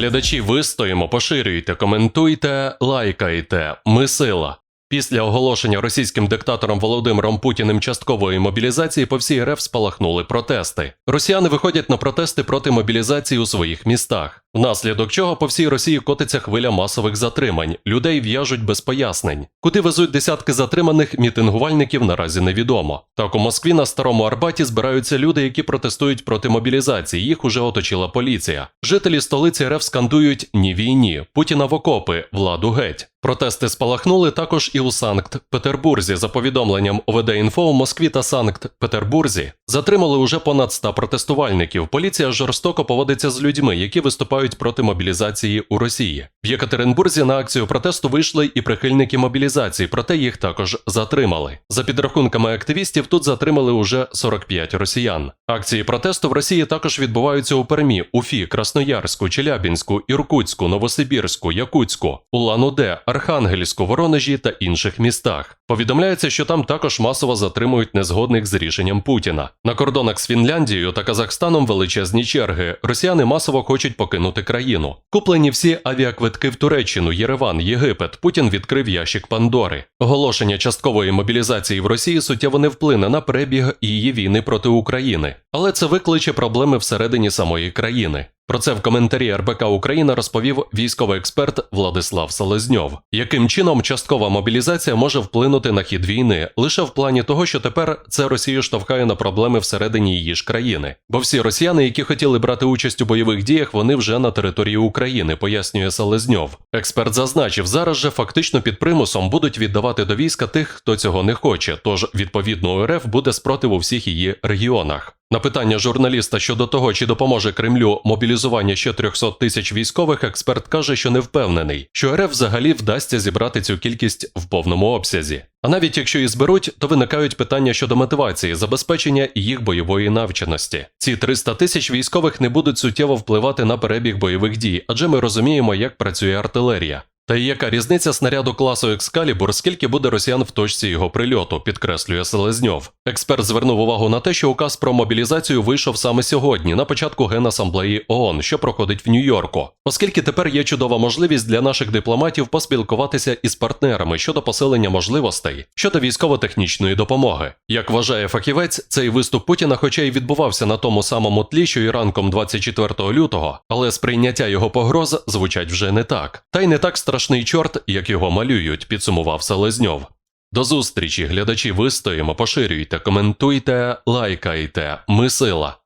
Глядачі, вистоїмо, поширюйте, коментуйте, лайкайте. Ми сила. Після оголошення російським диктатором Володимиром Путіним часткової мобілізації по всій РФ спалахнули протести. Росіяни виходять на протести проти мобілізації у своїх містах, внаслідок чого по всій Росії котиться хвиля масових затримань. Людей в'яжуть без пояснень. Куди везуть десятки затриманих мітингувальників наразі невідомо. Так у Москві на старому Арбаті збираються люди, які протестують проти мобілізації. Їх уже оточила поліція. Жителі столиці РФ скандують ні війні, Путіна в окопи, владу геть. Протести спалахнули також і у Санкт-Петербурзі. За повідомленням ОВД-інфо у Москві та Санкт-Петербурзі затримали уже понад 100 протестувальників. Поліція жорстоко поводиться з людьми, які виступають проти мобілізації у Росії. В Єкатеринбурзі на акцію протесту вийшли і прихильники мобілізації, проте їх також затримали. За підрахунками активістів, тут затримали уже 45 росіян. Акції протесту в Росії також відбуваються у Пермі, Уфі, Красноярську, Челябінську, Іркутську, Новосибірську, Якутську, Улан-Уде, Архангельську, Воронежі та інших містах. Повідомляється, що там також масово затримують незгодних з рішенням Путіна. На кордонах з Фінляндією та Казахстаном величезні черги. Росіяни масово хочуть покинути країну. Куплені всі авіаквитки в Туреччину, Єреван, Єгипет. Путін відкрив ящик Пандори. Оголошення часткової мобілізації в Росії суттєво не вплине на перебіг її війни проти України, але це викличе проблеми всередині самої країни. Про це в коментарі РБК Україна розповів військовий експерт Владислав Селезньов. Яким чином часткова мобілізація може вплинути на хід війни лише в плані того, що тепер це Росію штовхає на проблеми всередині її ж країни. Бо всі росіяни, які хотіли брати участь у бойових діях, вони вже на території України, пояснює Селезньов. Експерт зазначив, зараз же фактично під примусом будуть віддавати до війська тих, хто цього не хоче. Тож відповідно РФ буде спротив у всіх її регіонах. На питання журналіста щодо того, чи допоможе Кремлю мобілізування ще 300 тисяч військових, експерт каже, що не впевнений, що РФ взагалі вдасться зібрати цю кількість в повному обсязі. А навіть якщо і зберуть, то виникають питання щодо мотивації, забезпечення і їх бойової навченості. Ці 300 тисяч військових не будуть суттєво впливати на перебіг бойових дій, адже ми розуміємо, як працює артилерія. Та й яка різниця снаряду класу Екскалібур, скільки буде росіян в точці його прильоту, підкреслює Селезньов. Експерт звернув увагу на те, що указ про мобілізацію вийшов саме сьогодні, на початку Генасамблеї ООН, що проходить в Нью-Йорку, оскільки тепер є чудова можливість для наших дипломатів поспілкуватися із партнерами щодо посилення можливостей щодо військово-технічної допомоги. Як вважає фахівець, цей виступ Путіна, хоча й відбувався на тому самому тлі, що і ранком 24 лютого, але сприйняття його погроз звучать вже не так, та й не так страшний чорт, як його малюють, підсумував Селезньов. До зустрічі, глядачі, вистоїмо, поширюйте, коментуйте, лайкайте. Ми сила.